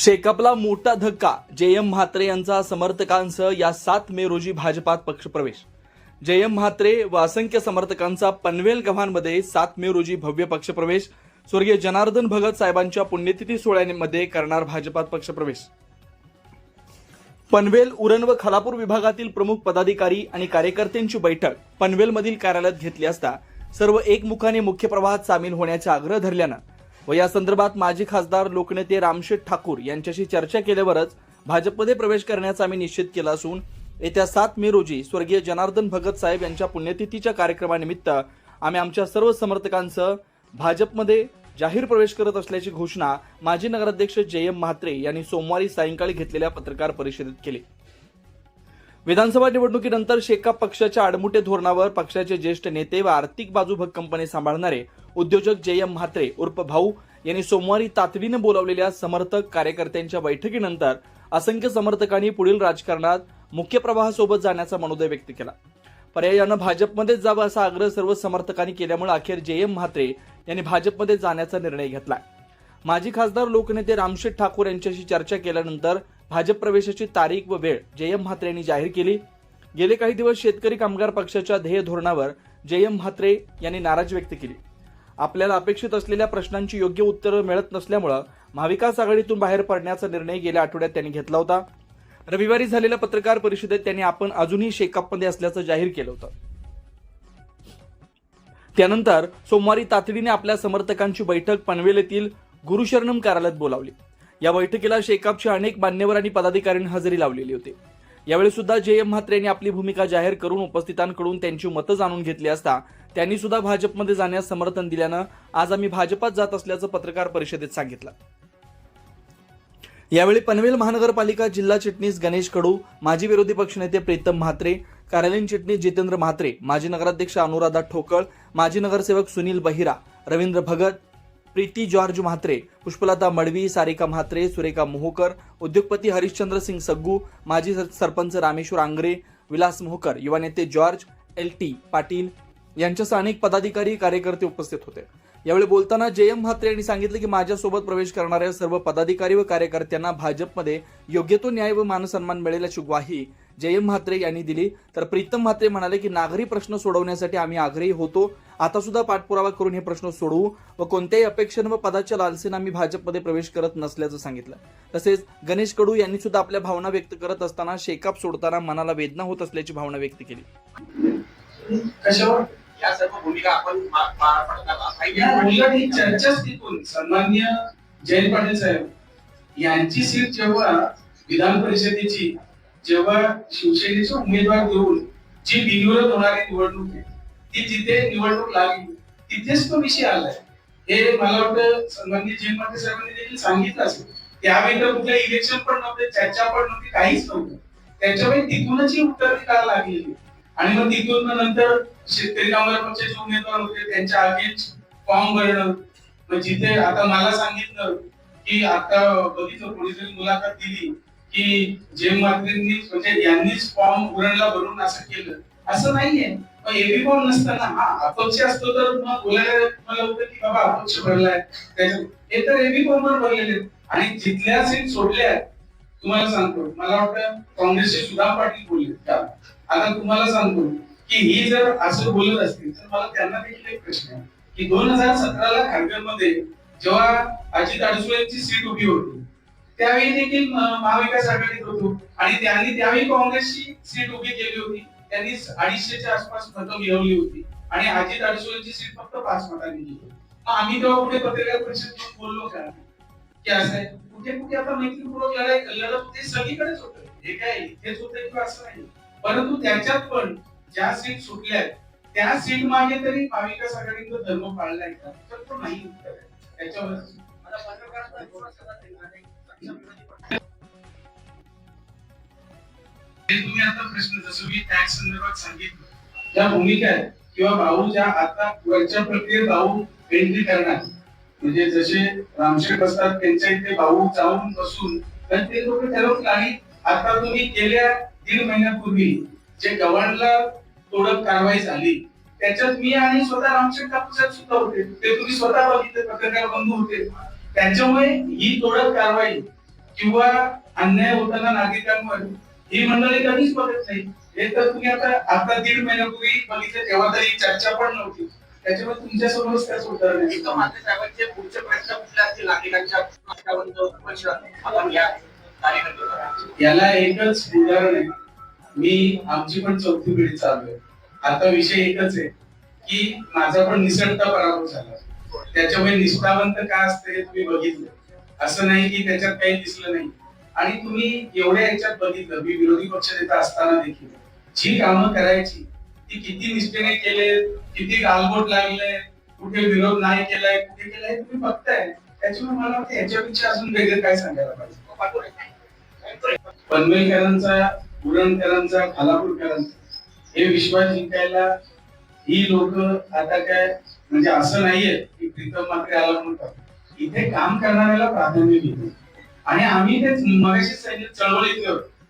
शेकापला मोठा धक्का. जे एम म्हात्रे यांचा समर्थकांसह या सात मे रोजी भाजपात पक्षप्रवेश. जे एम म्हात्रे व असंख्य समर्थकांचा पनवेल गव्हाणमध्ये सात मे रोजी भव्य पक्षप्रवेश. स्वर्गीय जनार्दन भगत साहेबांच्या पुण्यतिथी सोहळ्यामध्ये करणार भाजपात पक्षप्रवेश. पनवेल उरण व खलापूर विभागातील प्रमुख पदाधिकारी आणि कार्यकर्त्यांची बैठक पनवेलमधील कार्यालयात घेतली असता सर्व एकमुखाने मुख्य प्रवाहात सामील होण्याचा आग्रह धरल्यानं व या संदर्भात माजी खासदार लोकनेते रामशेठ ठाकूर यांच्याशी चर्चा केल्यावरच भाजपमध्ये प्रवेश करण्याचा आम्ही निश्चित केला असून येत्या सात मे रोजी स्वर्गीय जनार्दन भगत साहेब यांच्या पुण्यतिथीच्या कार्यक्रमानिमित्त आम्ही आमच्या सर्व समर्थकांसह भाजपमध्ये जाहीर प्रवेश करत असल्याची घोषणा माजी नगराध्यक्ष जे एम म्हात्रे यांनी सोमवारी सायंकाळी घेतलेल्या पत्रकार परिषदेत केली. विधानसभा निवडणुकीनंतर शेका पक्षाच्या आडमुठे धोरणावर पक्षाचे ज्येष्ठ नेते व आर्थिक बाजू भक्कमपणे सांभाळणारे उद्योजक जे एम म्हात्रे उर्फ भाऊ यांनी सोमवारी तातडीनं बोलावलेल्या समर्थक कार्यकर्त्यांच्या बैठकीनंतर असंख्य समर्थकांनी पुढील राजकारणात मुख्य प्रवाहासोबत जाण्याचा मनोदय व्यक्त केला. पर्यायानं भाजपमध्येच जावं असा आग्रह सर्व समर्थकांनी केल्यामुळे अखेर जे एम म्हात्रे यांनी भाजपमध्ये जाण्याचा निर्णय घेतला माजी खासदार लोकनेते रामशेठ ठाकूर यांच्याशी चर्चा केल्यानंतर भाजप प्रवेशाची तारीख व वेळ जे एम म्हात्रे यांनी जाहीर केली. गेले काही दिवस शेतकरी कामगार पक्षाच्या ध्येय धोरणावर जे एम म्हात्रे यांनी नाराजी व्यक्त केली. आपल्याला अपेक्षित असलेल्या प्रश्नांची योग्य उत्तरं मिळत नसल्यामुळं महाविकास आघाडीतून बाहेर पडण्याचा निर्णय गेल्या आठवड्यात त्यांनी घेतला होता. रविवारी झालेल्या पत्रकार परिषदेत त्यांनी आपण अजूनही शेकापमध्ये असल्याचं जाहीर केलं होतं. त्यानंतर सोमवारी तातडीने आपल्या समर्थकांची बैठक पनवेल येथील गुरुशरणम कार्यालयात बोलावली. या बैठकीला शेकापचे अनेक मान्यवर आणि पदाधिकाऱ्यांनी हजेरी लावलेली होती. यावेळी सुद्धा जे एम म्हात्रे यांनी आपली भूमिका जाहीर करून उपस्थितांकडून त्यांची मतं जाणून घेतली असता त्यांनी सुद्धा भाजपमध्ये जाण्यास समर्थन दिल्यानं आज आम्ही भाजपात जात असल्याचं पत्रकार परिषदेत सांगितलं. यावेळी पनवेल महानगरपालिका जिल्हा चिटणीस गणेश कडू माजी विरोधी पक्षनेते प्रीतम म्हात्रे कार्यालयीन चिटणीस जितेंद्र म्हात्रे माजी नगराध्यक्ष अनुराधा ठोकळ माजी नगरसेवक सुनील बहिरा रवींद्र भगत प्रीती जॉर्ज म्हात्रे पुष्पलता मडवी सारिका म्हात्रे सुरेखा मोहोकर उद्योगपती हरिश्चंद्र सिंग सग्गू माजी सर- सरपंच रामेश्वर आंग्रे विलास मोहकर युवा नेते जॉर्ज एल टी पाटील यांच्यासह अनेक पदाधिकारी कार्यकर्ते उपस्थित होते. यावेळी बोलताना जयम म्हात्रे यांनी सांगितलं की माझ्यासोबत प्रवेश करणाऱ्या सर्व पदाधिकारी व कार्यकर्त्यांना भाजपमध्ये योग्य तो न्याय व मानसन्मान मिळेल अशी ग्वाही जयम म्हात्रे यांनी दिली. तर प्रीतम म्हात्रे म्हणाले की नागरी प्रश्न सोडवण्यासाठी आम्ही आग्रही होतो. आता सुद्धा पाठपुरावा करून हे प्रश्न सोडवू व कोणत्याही अपेक्षेनं व पदाच्या लालसेनं आम्ही भाजपमध्ये प्रवेश करत नसल्याचं सांगितलं. तसेच गणेश कडू यांनी सुद्धा आपल्या भावना व्यक्त करत असताना शेकाप सोडताना मनाला वेदना होत असल्याची भावना व्यक्त केली. कशावर? या सर्व भूमिका आपण पार पडताना या उलट चर्चाच सन्माननीय जयंत पाटील साहेब यांची सीट जेव्हा विधान परिषदेची जेव्हा शिवसेनेचे उमेदवार देऊन जी बिनविरोध होणारी निवडणूक आहे ती जिथे निवडणूक लागली तिथेच तो विषय आलाय. हे मला वाटतं सन्माननीय जयंत पाटील साहेबांनी देखील सांगितलं असेल. त्यावेळी तर कुठलं इलेक्शन पण नव्हते चर्चा पण नव्हती काहीच नव्हतं. त्याच्यामुळे तिथूनच ही उत्तर निकाल लागलेली. आणि मग तिथून मग नंतर शेतकरी कामगार पक्षाचे उमेदवार होते त्यांच्या आधीच फॉर्म भरणं. मग जिथे आता मला सांगितलं की आता बघितलं कोणीतरी मुलाखत दिली की जे मात्रेंनी म्हणजे यांनीच फॉर्म उरणला भरून असं केलं. असं नाहीये. मग एबी फॉर्म नसताना हा अपक्ष असतो तर मग बोलायला मला होतं की बाबा अपक्ष भरलाय. त्याच्यात हे तर एबी फॉर्म वर भरलेले आणि जिथल्या सीट सोडल्या तुम्हाला सांगतो. मला वाटतं काँग्रेसचे सुधा पाटील बोलले. आता तुम्हाला सांगतो. की ही जर असं बोलत असतील तर मला त्यांना देखील एक प्रश्न आहे की दोन हजार सतराला खारघरमध्ये जेव्हा अजित अडसुळेंची सीट उभी होती त्यावेळी देखील महाविकास आघाडीत होतो. आणि त्यांनी त्यावेळी काँग्रेसची सीट उभी केली होती. त्यांनी अडीचशेच्या आसपास मतं मिळवली होती. आणि अजित अडसुळेंची सीट फक्त पाच मतांनी गेली मग आम्ही तेव्हा कुठे पत्रकार परिषद बोललो का? की असं आहे. कुठे कुठे आता मैत्रीपूर्वक लढाई लढत ते सगळीकडेच होतं. हे काय इथेच होतं किंवा असं नाही? परंतु त्याच्यात पण ज्या सीट सुटल्या त्या सीट मागे तरी महाविकास आघाडीचा धर्म पाळलाय का? तर तो नाही उत्तर आहे. त्याच्यावर. तुम्ही आता प्रश्न जसं मी टॅक्स संदर्भात सांगितलं ज्या भूमिका आहेत किंवा भाऊ ज्या आता वरच्या प्रक्रियेत भाऊ एंट्री करणार म्हणजे जसे रामशेठ बसतात त्यांच्या इथे भाऊ जाऊन बसून तर ते लोक ठरवतील आणि आता तुम्ही गेल्या दीड महिन्यापूर्वी जे गव्हाणला तोडक कारवाई झाली त्याच्यात मी आणि स्वतः रामशेठ ठाकूर साहेब सुद्धा होते. ते तुम्ही स्वतः बघितले पत्रकार बंधू होते. त्यांच्यामुळे ही तोडक कारवाई किंवा अन्याय होताना नागरिकांवर ही मंडळी कधीच बघत नाही. हे तर तुम्ही आता आता दीड महिन्यापूर्वी बघितले तेव्हा तरी चर्चा पण नव्हती. त्याच्यामुळे तुमच्या समोरच त्याच उदाहरण एक तर मात्र साहेबांचे पुढचे प्रश्न कुठले असतील नागरिकांच्या आपण या याला एकच उदाहरण आहे. मी आमची पण चौथी पिढी चालू आहे. आता विषय एकच आहे की माझा पण निसटता पराभव झाला. त्याच्यामुळे निष्ठावंत काय असते हे तुम्ही बघितलं. असं नाही की त्याच्यात काही दिसलं नाही. आणि तुम्ही एवढ्या ह्याच्यात बघितलं मी विरोधी पक्षनेता असताना देखील. जी कामं करायची ती किती निष्ठेने केले किती गालबोट लागले कुठे विरोध नाही केलाय कुठे केलाय तुम्ही बघताय. त्याच्यामुळे मला वाटतं याच्यापेक्षा अजून वेगळं काय सांगायला पाहिजे? पनवेलकरांचा पुरणकरांचा खालापूरकरांचा हे विश्वास जिंकायला ही लोक आता काय म्हणजे असं नाहीये की प्रीतम मात्र आला म्हणतात इथे काम करणाऱ्याला प्राधान्य देतो आणि आम्ही तेच मगाशी सैनिक चळवळीत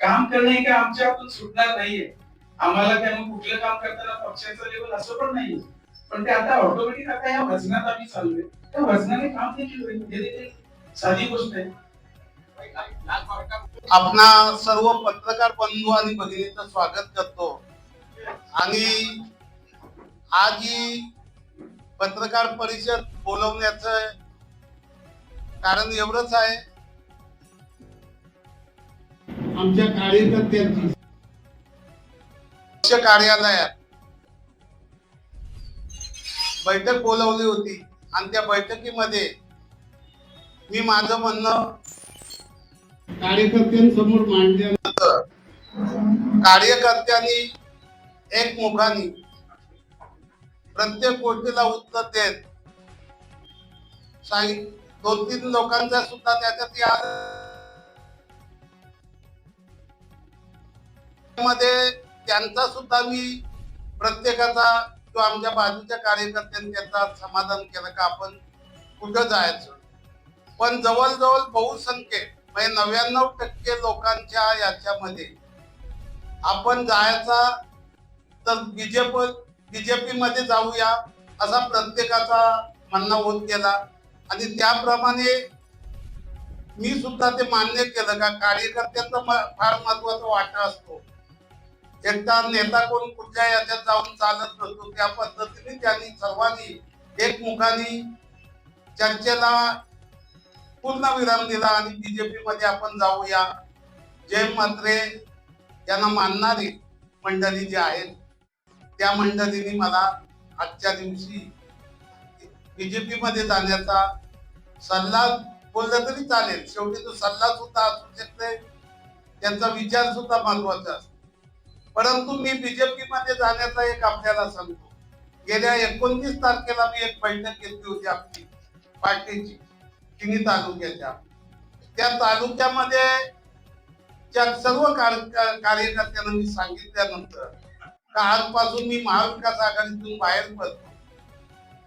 काम करणे हे काय आमच्या हातून सुटणार नाहीये. आम्हाला काय मग कुठलं काम करताना पक्षाचं लेवल असं पण नाहीये. पण ते आता ऑटोमॅटिक आता या वजनात आम्ही चाललोय. त्या वजनाने काम देखील होईल. हे देखील साधी गोष्ट आहे. आपणा सर्व पत्रकार बंधू आणि भगिनीचं स्वागत करतो. आणि आज ही पत्रकार परिषद बोलवण्याचं कारण एवढंच आहे. आमच्या कार्यकर्त्यांची कार्यालयात बैठक बोलवली होती. आणि त्या बैठकीमध्ये मी माझं म्हणणं कार्यकर्त्यांसमोर मांडल्यानंतर कार्यकर्त्यांनी एकमुखाने प्रत्येक गोष्टीला उत्तर देत साई दोन तीन लोकांचा सुद्धा त्याच्यात या मध्ये त्यांचा सुद्धा मी प्रत्येकाचा किंवा आमच्या बाजूच्या कार्यकर्त्यांनी त्याचा समाधान केलं का आपण कुठं जायचं? पण जवळजवळ बहुसंख्य म्हणजे नव्याण्णव टक्के लोकांच्या याच्यामध्ये. आपण जायचा तर बीजेप बीजेपी मध्ये जाऊया असा प्रत्येकाचा म्हणणं होत गेला. आणि त्याप्रमाणे मी सुद्धा ते मान्य केलं का कार्यकर्त्यांचा फार महत्त्वाचा वाटा असतो. एकटा नेता कोण कुठल्या याच्यात जाऊन चालत नसतो त्या पद्धतीने त्यांनी सर्वांनी एकमुखाने चर्चेला पूर्ण विराम दिला आणि बीजेपी मध्ये आपण जाऊया. जय मात्रे यांना मानणारी मंडळी जी आहेत त्या मंडळींनी मला आजच्या दिवशी बीजेपी मध्ये जाण्याचा सल्ला बोलला तरी चालेल. शेवटी तो सल्ला सुद्धा असू शकते त्यांचा विचार सुद्धा महत्त्वाचा असतो. परंतु मी बीजेपी मध्ये जाण्याचा एक आपल्याला सांगतो. गेल्या एकोणतीस तारखेला मी एक बैठक घेतली होती आपली. पार्टीची. तिन्ही तालुक्याच्या. त्या तालुक्यामध्ये त्या सर्व कार- कार्यकर्त्यांना मी सांगितल्यानंतर का आजपासून मी महाविकास आघाडीतून बाहेर पडतो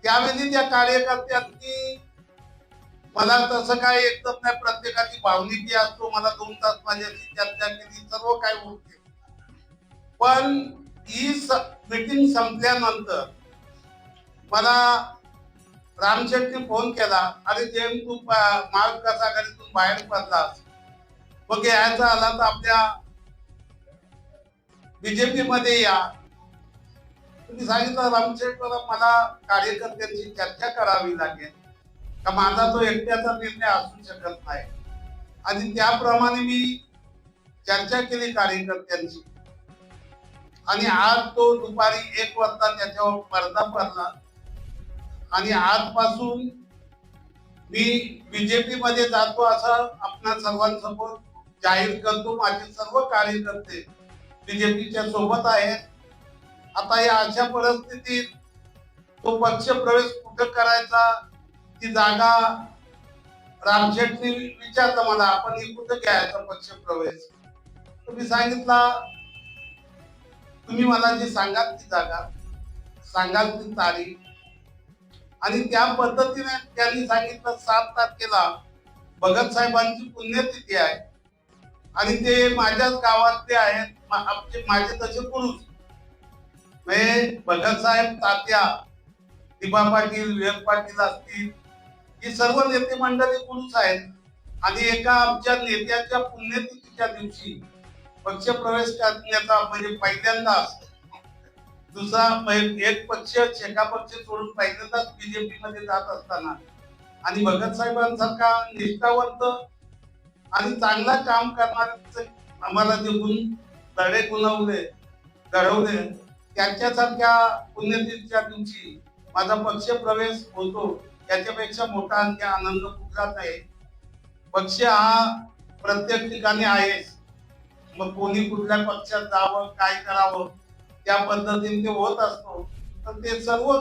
त्यावेळी त्या कार्यकर्त्यांनी मला तसं काय एकदम नाही प्रत्येकाची भावनिकी असतो मला दोन तास माझ्याशी चर्चा केली सर्व काय होते पण ही मीटिंग संपल्यानंतर मला रामशेटने फोन केला अरे जेम तू पा- महाविकास आघाडीतून बाहेर पडलास. मग यायचा आला तर आपल्या बीजेपी मध्ये या. तुम्ही सांगितलं रामशेठ मला मला कार्यकर्त्यांची चर्चा करावी लागेल. का माझा तो एकट्याचा निर्णय असू शकत नाही. आणि त्याप्रमाणे मी चर्चा केली कार्यकर्त्यांची. आणि आज तो दुपारी एक वाजता त्याच्यावर पडदा पडला. आणि आजपासून मी बीजेपी मध्ये जातो असं आपल्या सर्वांसमोर जाहीर करतो. माझे सर्व कार्यकर्ते बीजेपीच्या सोबत आहेत. आता या अशा परिस्थितीत तो पक्ष प्रवेश कुठं करायचा? ती जागा रामशेठनी विचारलं मला आपण हे कुठं घ्यायचा पक्ष प्रवेश तुम्ही सांगितला तुम्ही मला जी सांगाल ती जागा सांगाल ती तारीख आणि त्या पद्धतीने त्यांनी सांगितलं सात तारखेला भगत साहेबांची पुण्यतिथी आहे. आणि ते माझ्याच गावातले आहेत. मा- आमचे माझे तसे पुरुष. म्हणजे भगत साहेब तात्या दिबा पाटील विवेक पाटील असतील ही सर्व नेते मंडळी पुरुष आहेत. आणि एका आमच्या नेत्याच्या पुण्यतिथीच्या दिवशी पक्ष प्रवेश करण्याचा म्हणजे पहिल्यांदाच दुसरा एक पक्ष शेका पक्ष सोडून पहिल्यांदाच बीजेपी मध्ये जात असताना. आणि भगत साहेबांसारखा निष्ठावंत आणि चांगला काम करणारे आम्हाला जे गुण धडे गुणवले घडवले त्यांच्यासारख्या पुण्यतिथीच्या दिवशी माझा पक्ष प्रवेश होतो. त्याच्यापेक्षा मोठा आणखी आनंद कुठलाच नाही पक्ष हा प्रत्येक ठिकाणी आहेच. मग कोणी कुठल्या पक्षात जावं काय करावं? त्या पद्धतीने ते होत असतो. तर ते सर्व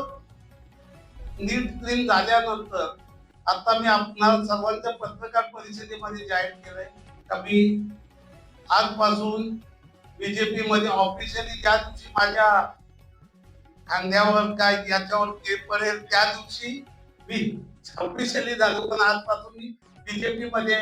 नीट क्लीन झाल्यानंतर आता मी आपणा सर्वांच्या पत्रकार परिषदेमध्ये जाहीर केलंय का मी आजपासून बीजेपी मध्ये ऑफिशियली ज्या दिवशी माझ्या खांद्यावर काय याच्यावर केप पडेल त्या दिवशी मी ऑफिशियली झालो. पण आजपासून मी बीजेपी मध्ये